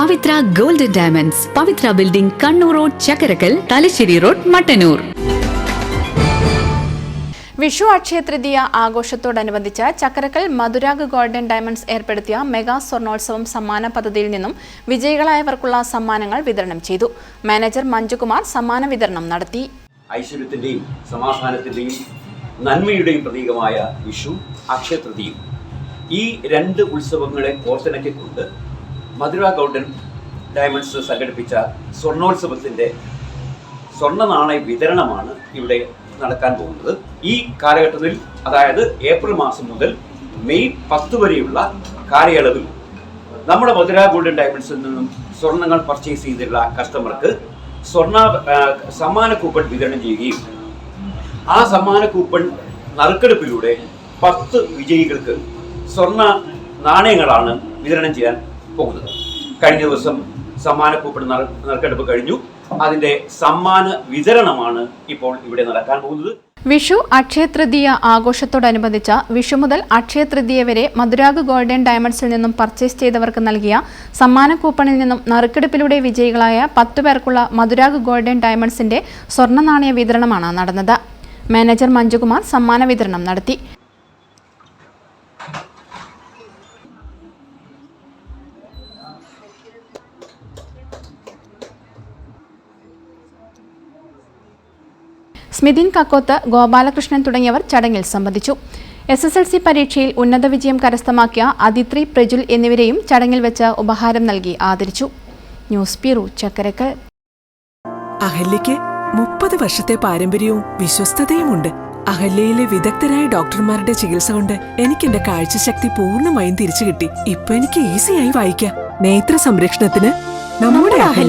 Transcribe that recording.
Pavithra golden diamonds. Pavithra building Kannur road Chakkarakkal Thalassery road Mattannur. Vishu Akshaya Tritiya ആഘോഷത്തോടനുബന്ധിച്ച് Chakkarakkal Madhurag golden diamonds ഏർപ്പെടുത്തിയ mega സ്വർണോത്സവം സമ്മാന പദ്ധതിയിൽ നിന്നും വിജയികളായവർക്കുള്ള സമ്മാനങ്ങൾ വിതരണം ചെയ്തു. മാനേജർ മഞ്ജുകുമാർ സമ്മാന വിതരണം നടത്തി. ഐശ്വര്യത്തിന്റെയും സമാധാനത്തിന്റെയും നന്മയുടെയും പ്രതീകമായ വിഷു അക്ഷയ തൃതീയം ഈ രണ്ട് ഉത്സവങ്ങളെ കോർത്തിണക്കിക്കൊണ്ട് മധുര ഗൗഡൻ ഡയമണ്ട്സ് സംഘടിപ്പിച്ച സ്വർണോത്സവത്തിന്റെ സ്വർണ നാണയ വിതരണമാണ് ഇവിടെ നടക്കാൻ പോകുന്നത്. ഈ കാലഘട്ടത്തിൽ അതായത് ഏപ്രിൽ മാസം മുതൽ മെയ് പത്ത് വരെയുള്ള കാലയളവിൽ നമ്മുടെ മധുര ഗോൾഡൻ ഡയമണ്ട്സിൽ നിന്നും സ്വർണങ്ങൾ പർച്ചേസ് ചെയ്തിട്ടുള്ള കസ്റ്റമർക്ക് സ്വർണ സമ്മാന കൂപ്പൺ വിതരണം ചെയ്യുകയും ആ സമ്മാന കൂപ്പൺ നറുക്കെടുപ്പിലൂടെ പത്ത് വിജയികൾക്ക് സ്വർണ നാണയങ്ങളാണ് വിതരണം ചെയ്യാൻ പോകുന്നത്. കഴിഞ്ഞ ദിവസം സമ്മാന കൂപ്പൺ നറു- നറുക്കെടുപ്പ് കഴിഞ്ഞു. അതിന്റെ സമ്മാന വിതരണമാണ് ഇപ്പോൾ ഇവിടെ നടക്കാൻ പോകുന്നത്. വിഷു അക്ഷയ തൃതീയ ആഘോഷത്തോടനുബന്ധിച്ച് വിഷു മുതൽ അക്ഷയ തൃതീയ വരെ മധുരാഗ് ഗോൾഡൻ ഡയമണ്ട്സിൽ നിന്നും പർച്ചേസ് ചെയ്തവർക്ക് നൽകിയ സമ്മാന കൂപ്പണിൽ നിന്നും നറുക്കെടുപ്പിലൂടെ വിജയികളായ പത്തു പേർക്കുള്ള മധുരാഗ് ഗോൾഡൻ ഡയമണ്ട്സിന്റെ സ്വർണ നാണയ വിതരണമാണ് നടന്നത്. മാനേജർ മഞ്ജുകുമാർ സമ്മാന വിതരണം നടത്തി. സ്മിതിൻ കക്കോത്ത് ഗോപാലകൃഷ്ണൻ തുടങ്ങിയവർ ചടങ്ങിൽ സംബന്ധിച്ചു. എസ് എസ് എൽ സി പരീക്ഷയിൽ ഉന്നത വിജയം കരസ്ഥമാക്കിയ അതിത്രി പ്രജുൽ എന്നിവരെയും ചടങ്ങിൽ വെച്ച് ഉപഹാരം നൽകി ആദരിച്ചു. News bureau Chakkarakkal. അഹല്യയ്ക്ക് മുപ്പത് വർഷത്തെ പാരമ്പര്യവും വിശ്വസ്തതയുമുണ്ട്. അഹല്യയിലെ വിദഗ്ധരായ ഡോക്ടർമാരുടെ ചികിത്സ കൊണ്ട് എനിക്ക് എന്റെ കാഴ്ചശക്തി പൂർണമായും തിരിച്ചു കിട്ടി ഇപ്പൊ എനിക്ക് ഈസിയായി വായിക്കാം. നേത്ര സംരക്ഷണത്തിന് നമ്മുടെ അഹല്യ